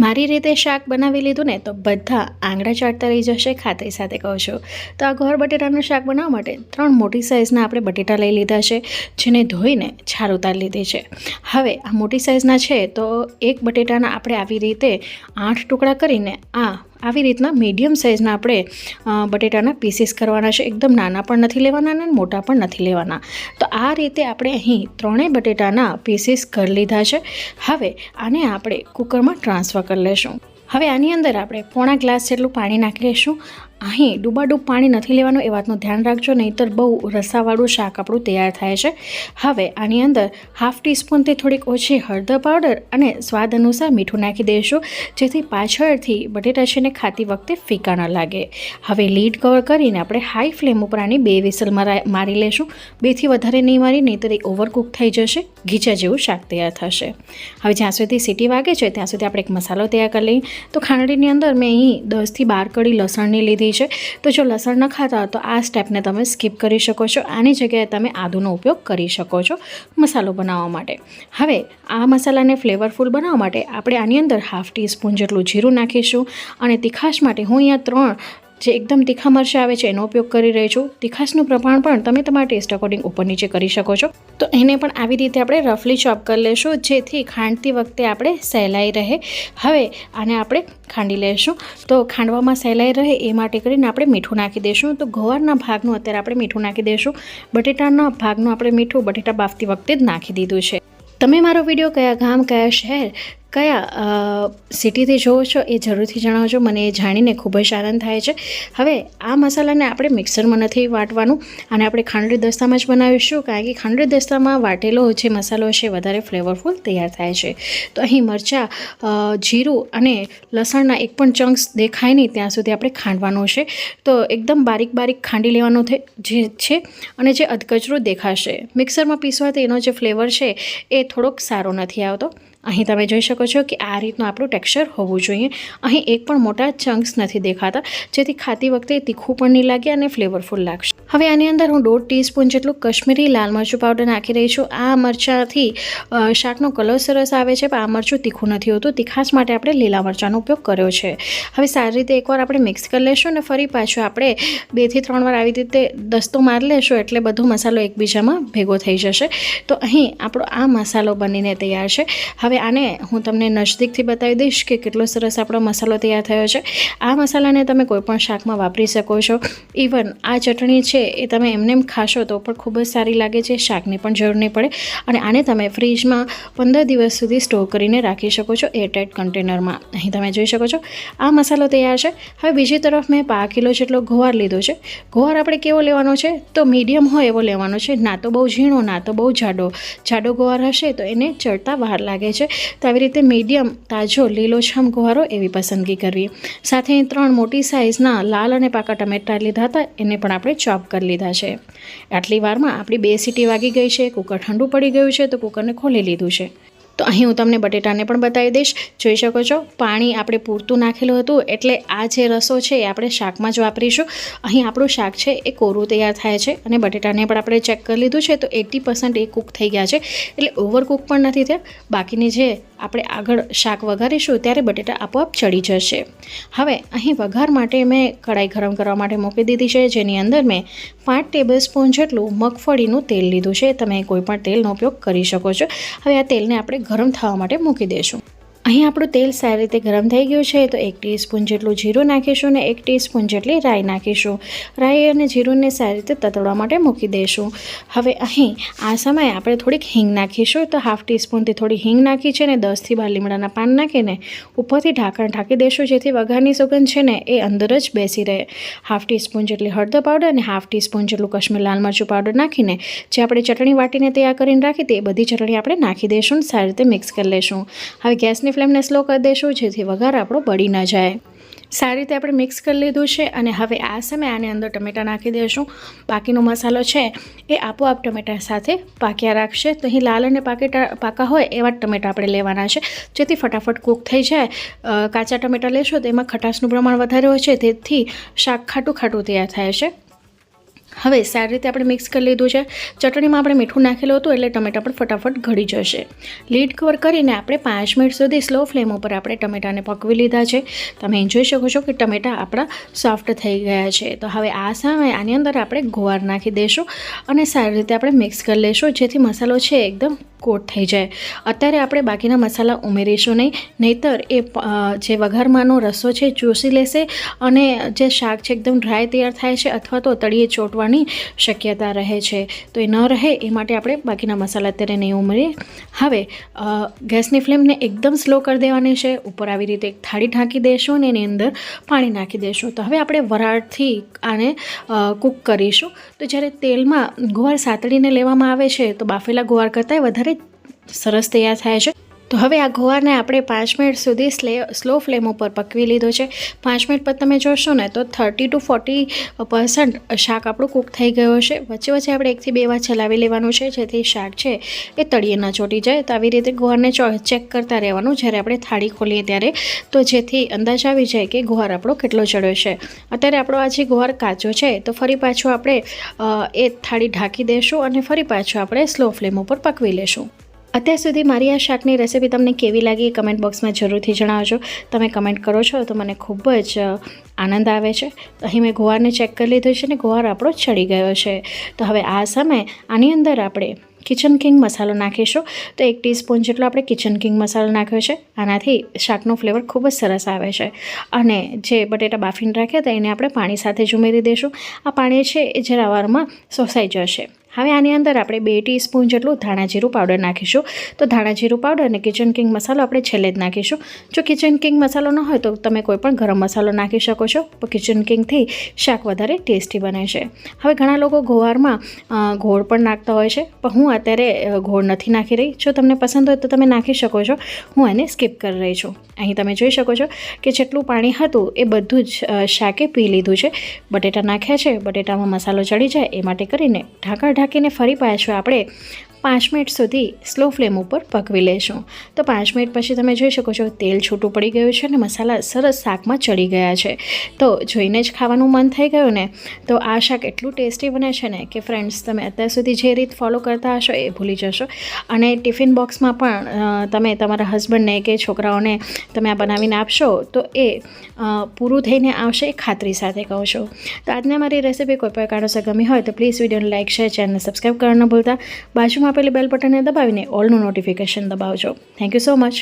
મારી રીતે શાક બનાવી લીધું ને તો બધા આંગળા ચાટતા રહી જશે, ખાતરી સાથે કહું છું. તો આ ઘર બટેટાનું શાક બનાવવા માટે ત્રણ મોટી સાઇઝના આપણે બટેટા લઈ લીધા છે, જેને ધોઈને છાલ ઉતારી લીધી છે. હવે આ મોટી સાઇઝના છે તો એક બટેટાના આપણે આવી રીતે આઠ ટુકડા કરીને આ આવી રીતના મીડિયમ સાઇઝના આપણે બટેટાના પીસીસ કરવાના છે. એકદમ નાના પણ નથી લેવાના અને મોટા પણ નથી લેવાના. તો આ રીતે આપણે અહીં ત્રણેય બટેટાના પીસીસ કરી લીધા છે. હવે આને આપણે કુકરમાં ટ્રાન્સફર કરી લેશું. હવે આની અંદર આપણે પોણા ગ્લાસ જેટલું પાણી નાખી લઈશું અહીં ડૂબાડૂબ પાણી નથી લેવાનું એ વાતનું ધ્યાન રાખજો, નહીંતર બહુ રસાવાળું શાક આપણું તૈયાર થાય છે. હવે આની અંદર હાફ ટીસ્પૂનથી થોડીક ઓછી હળદર પાવડર અને સ્વાદ અનુસાર મીઠું નાખી દઈશું, જેથી પાછળથી બટેટા છે ને ખાતી વખતે ફીકા ન લાગે. હવે લીડ કવર કરીને આપણે હાઈ ફ્લેમ ઉપર આની બે વિસલ મારી લેશું. બેથી વધારે નહીં મારી, નહીંતર એ ઓવરકુક થઈ જશે, ઘીચા જેવું શાક તૈયાર થશે. હવે જ્યાં સુધી સીટી વાગે છે, ત્યાં સુધી આપણે એક મસાલો તૈયાર કરી લઈએ. તો ખાંડણીની અંદર મેં અહીં દસથી બાર કડી લસણની લીધી છે. તો જો લસણ ન ખાતા હોય તો આ સ્ટેપને તમે સ્કીપ કરી શકો છો. આની જગ્યાએ તમે આદુનો ઉપયોગ કરી શકો છો મસાલો બનાવવા માટે. હવે આ મસાલાને ફ્લેવરફુલ બનાવવા માટે આપણે આની અંદર હાફ ટીસ્પૂન જેટલું જીરું નાખીશું અને તીખાશ માટે હું અહીંયા ત્રણ જે એકદમ તીખા મરચાં આવે છે, એનો ઉપયોગ કરી રહી છું. તીખાશનું પ્રમાણ પણ તમે તમારા ટેસ્ટ અકોર્ડિંગ ઉપર નીચે કરી શકો છો. તો એને પણ આવી રીતે આપણે રફલી ચોપ કરી લેશું, જેથી ખાંડતી વખતે આપણે સહેલાઈ રહે. હવે આને આપણે ખાંડી લેશું. તો ખાંડવામાં સહેલાઈ રહે એ માટે કરીને આપણે મીઠું નાખી દઈશું તો ગોવારના ભાગનું અત્યારે આપણે મીઠું નાખી દઈશું બટેટાના ભાગનું આપણે મીઠું બટેટા બાફતી વખતે જ નાખી દીધું છે. તમે મારો વીડિયો કયા ગામ, કયા શહેર કયા સિટીથી જોવો છો, એ જરૂરથી જણાવજો. મને એ જાણીને ખૂબ જ આનંદ થાય છે. હવે આ મસાલાને આપણે મિક્સરમાં નથી વાટવાનું અને આપણે ખાંડરી દસ્તામાં જ બનાવીશું કારણ કે ખાંડરી દસ્તામાં વાટેલો જે મસાલો છે વધારે ફ્લેવરફુલ તૈયાર થાય છે. તો અહીં મરચાં જીરું અને લસણના એક પણ ચંક્સ દેખાય નહીં ત્યાં સુધી આપણે ખાંડવાનું છે. તો એકદમ બારીક બારીક ખાંડી લેવાનું જે છે અને જે અધકચરું દેખાશે. મિક્સરમાં પીસવાથી એનો જે ફ્લેવર છે એ થોડોક સારો નથી આવતો. અહીં તમે જોઈ શકો છો કે આ રીતનું આપણું ટેક્સચર હોવું જોઈએ. અહીં એક પણ મોટા ચંક્સ નથી દેખાતા, જેથી ખાતી વખતે તીખું પણ નહીં લાગે અને ફ્લેવરફુલ લાગશે. હવે આની અંદર હું દોઢ ટીસ્પૂન જેટલું કશ્મીરી લાલ મરચું પાવડર નાખી રહી છું. આ મરચાંથી શાકનો કલર સરસ આવે છે, પણ આ મરચું તીખું નથી હોતું. તીખાશ માટે આપણે લીલા મરચાંનો ઉપયોગ કર્યો છે. હવે સારી રીતે એકવાર આપણે મિક્સ કરી લેશું અને ફરી પાછું આપણે બેથી ત્રણ વાર આવી રીતે દસ્તો મારી લેશું એટલે બધો મસાલો એકબીજામાં ભેગો થઈ જશે. તો અહીં આપણો આ મસાલો બનીને તૈયાર છે. હવે આને હું તમને નજદીકથી બતાવી દઈશ કે કેટલો સરસ આપણો મસાલો તૈયાર થયો છે. આ મસાલાને તમે કોઈપણ શાકમાં વાપરી શકો છો. ઇવન આ ચટણી છે એ તમે એમને એમ ખાશો તો પણ ખૂબ જ સારી લાગે છે, શાકની પણ જરૂર નહીં પડે. અને આને તમે ફ્રીજમાં પંદર દિવસ સુધી સ્ટોર કરીને રાખી શકો છો એરટાઇટ કન્ટેનરમાં. અહીં તમે જોઈ શકો છો, આ મસાલો તૈયાર છે. હવે બીજી તરફ મેં પા કિલો જેટલો ગોવાર લીધો છે. ગોવાર આપણે કેવો લેવાનો છે? તો મીડિયમ હોય એવો લેવાનો છે. ના તો બહુ ઝીણો, ના તો બહુ જાડો. જાડો ગોવાર હશે તો એને ચડતા વાર લાગે છે. તો આવી રીતે મીડિયમ, તાજો, લીલોછમ ગુવારો એવી પસંદગી કરવી. સાથે ત્રણ મોટી સાઇઝના લાલ અને પાકા ટમેટા લીધા હતા, એને પણ આપણે ચોપ કરી લીધા છે. આટલી વારમાં આપણી બે સીટી વાગી ગઈ છે, કુકર ઠંડુ પડી ગયું છે, તો કુકરને ખોલી લીધું છે. તો અહીં હું તમને બટેટાને પણ બતાવી દઈશ. જોઈ શકો છો, પાણી આપણે પૂરતું નાખેલું હતું, એટલે આ જે રસો છે એ આપણે શાકમાં જ વાપરીશું. અહીં આપણું શાક છે એ કોરું તૈયાર થાય છે અને બટેટાને પણ આપણે ચેક કરી લીધું છે, તો એટી પર્સન્ટ એ કૂક થઈ ગયા છે. એટલે ઓવરકૂક પણ નથી થયા. બાકીની જે આપણે આગળ શાક વઘારીશું, ત્યારે બટેટા આપોઆપ ચડી જશે. હવે અહીં વઘાર માટે મેં કઢાઈ ગરમ કરવા માટે મૂકી દીધી છે, જેની અંદર મેં પાંચ ટેબલ સ્પૂન જેટલું મગફળીનું તેલ લીધું છે. તમે કોઈપણ તેલનો ઉપયોગ કરી શકો છો. હવે આ તેલને આપણે ગરમ થવા માટે મૂકી દઈશું અહીં આપણું તેલ સારી રીતે ગરમ થઈ ગયું છે, તો એક ટીસ્પૂન જેટલું જીરું નાખીશું ને એક ટીસ્પૂન જેટલી રાઈ નાખીશું. રાઈ અને જીરુંને સારી રીતે તતડવા માટે મૂકી દઈશું હવે અહીં આ સમયે આપણે થોડીક હિંગ નાખીશું, તો હાફ ટીસ્પૂનથી થોડી હિંગ નાખી છે ને દસથી બાર લીમડાના પાન નાખીને ઉપરથી ઢાંકણ ઢાંકી દઈશું જેથી વઘારની સુગંધ છે ને એ અંદર જ બેસી રહે. હાફ ટીસ્પૂન જેટલી હળદર પાવડર અને હાફ ટીસ્પૂન જેટલું કશ્મીર લાલ મરચું પાવડર નાખીને જે આપણે ચટણી વાટીને તૈયાર કરીને રાખી તે બધી ચટણી આપણે નાખી દઈશું સારી રીતે મિક્સ કરી લઈશું હવે ગેસની ફ્લેમને સ્લો કરી દઈશું જેથી વઘાર આપણો બળી ન જાય. સારી રીતે આપણે મિક્સ કરી લીધું છે અને હવે આ સમયે આની અંદર ટમેટાં નાખી દઈશું બાકીનો મસાલો છે એ આપોઆપ ટમેટા સાથે પાક્યા રાખશે. તો અહીં લાલ અને પાકેટા પાકા હોય એવા જ ટમેટા આપણે લેવાના છે. જેથી ફટાફટ કૂક થઈ જાય. કાચા ટમેટા લેશો તો એમાં ખટાશનું પ્રમાણ વધારે હોય છે. તેથી શાક ખાટું ખાટું તૈયાર થાય છે. હવે સારી રીતે આપણે મિક્સ કરી લીધું છે. ચટણીમાં આપણે મીઠું નાખેલું હતું એટલે ટમેટા પણ ફટાફટ ઘડી જશે. લીડ કવર કરીને આપણે પાંચ મિનિટ સુધી સ્લો ફ્લેમ ઉપર આપણે ટમેટાને પકવી લીધા છે. તમે જોઈ શકો છો કે ટમેટા આપણા સોફ્ટ થઈ ગયા છે. તો હવે આ સામે આની અંદર આપણે ગોવાર નાખી દઈશું અને સારી રીતે આપણે મિક્સ કરી લઈશું જેથી મસાલો છે એકદમ કોટ થઈ જાય. અત્યારે આપણે બાકીના મસાલા ઉમેરીશું નહીં. નહીતર એ જે વઘારમાંનો રસો છે ચૂસી લેશે અને જે શાક છે એકદમ ડ્રાય તૈયાર થાય છે અથવા તો તળીએ ચોંટવાની શક્યતા રહે છે. તો એ ન રહે એ માટે આપણે બાકીના મસાલા અત્યારે નહીં ઉમેરીએ. હવે ગેસની ફ્લેમને એકદમ સ્લો કરી દેવાની છે. ઉપર આવી રીતે એક થાળી ઢાંકી દઈશું અને એની અંદર પાણી નાખી દઈશું તો હવે આપણે વરાળથી આને કૂક કરીશું. તો જ્યારે તેલમાં ગુવાર સાતળીને લેવામાં આવે છે, તો બાફેલા ગુવાર કરતાં વધારે સરસ તૈયાર થાય છે. તો હવે આ ગોવારને આપણે પાંચ મિનિટ સુધી સ્લે, સ્લો ફ્લેમ ઉપર પકવી લીધો છે. પાંચ મિનિટ પર તમે જોશો ને તો થર્ટી ટુ ફોર્ટી પર્સન્ટ શાક આપણું કૂક થઈ ગયો છે વચ્ચે વચ્ચે આપણે એકથી બે વાર ચલાવી લેવાનું છે. જેથી શાક છે એ તળીએ ન ચોટી જાય. તો આવી રીતે ગોવારને ચેક કરતા રહેવાનું. જ્યારે આપણે થાળી ખોલીએ ત્યારે તો જેથી અંદાજ આવી જાય કે ગોવાર આપણો કેટલો ચડ્યો છે. અત્યારે આપણો આ જે કાચો છે તો ફરી પાછું આપણે એ થાળી ઢાંકી દઈશું અને ફરી પાછું આપણે સ્લો ફ્લેમ ઉપર પકવી લેશું. અત્યાર સુધી મારી આ શાકની રેસીપી તમને કેવી લાગી કમેન્ટ બોક્સમાં જરૂરથી જણાવજો. તમે કમેન્ટ કરો છો તો મને ખૂબ જ આનંદ આવે છે. અહીં મેં ગોવારને ચેક કરી લીધો છે ને ગોવાર આપણો ચડી ગયો છે. તો હવે આ સમયે આની અંદર આપણે કિચન કિંગ મસાલો નાખીશું. તો એક ટીસ્પૂન જેટલો આપણે કિચન કિંગ મસાલો નાખ્યો છે, આનાથી શાકનો ફ્લેવર ખૂબ જ સરસ આવે છે. અને જે બટેટા બાફીને રાખ્યા હતા એને આપણે પાણી સાથે જ ઉમેરી દઈશું આ પાણી છે એ જરા વારમાં સોસાઈ જશે. હવે આની અંદર આપણે બે ટીસ્પૂન જેટલું ધાણા જીરું પાવડર નાખીશું. તો ધાણા જીરું પાવડર અને કિચન કિંગ મસાલો આપણે છેલ્લે જ નાખીશું. જો કિચન કિંગ મસાલો ન હોય તો તમે કોઈ પણ ગરમ મસાલો નાખી શકો છો. તો કિચન કિંગથી શાક વધારે ટેસ્ટી બને છે. હવે ઘણા લોકો ગોવારમાં ઘોળ પણ નાખતા હોય છે. પણ હું અત્યારે ઘોળ નથી નાખી રહી. જો તમને પસંદ હોય તો તમે નાખી શકો છો. હું એને સ્કીપ કરી રહી છું. અહીં તમે જોઈ શકો છો કે જેટલું પાણી હતું એ બધું જ શાકે પી લીધું છે. બટેટા નાખ્યા છે. બટેટામાં મસાલો ચડી જાય એ માટે કરીને ઢાંકણ ઢાંકીને ફરી પાછું આપણે પાંચ મિનિટ સુધી સ્લો ફ્લેમ ઉપર પકવી લેશું. તો પાંચ મિનિટ પછી તમે જોઈ શકો છો તેલ છૂટું પડી ગયું છે અને મસાલા સરસ શાકમાં ચડી ગયા છે. તો જોઈને જ ખાવાનું મન થઈ ગયું ને? તો આ શાક એટલું ટેસ્ટી બને છે ને કે ફ્રેન્ડ્સ તમે અત્યાર સુધી જે રીત ફોલો કરતા હશો એ ભૂલી જશો. અને ટિફિન બોક્સમાં પણ તમે તમારા હસબન્ડને કે છોકરાઓને તમે આ બનાવીને આપશો, તો એ પૂરું થઈને આવશે એ ખાતરી સાથે કહું છું. તો આજના મારી રેસીપી કોઈ પણ કારણોસર ગમી હોય તો પ્લીઝ વિડીયોને લાઇક શેર ચેનલને સબસ્ક્રાઈબ કરવાનું ભૂલતા. બાજુમાં આપેલી બેલ બટનને દબાવીને ઓલનું notification દબાવજો. Thank you so much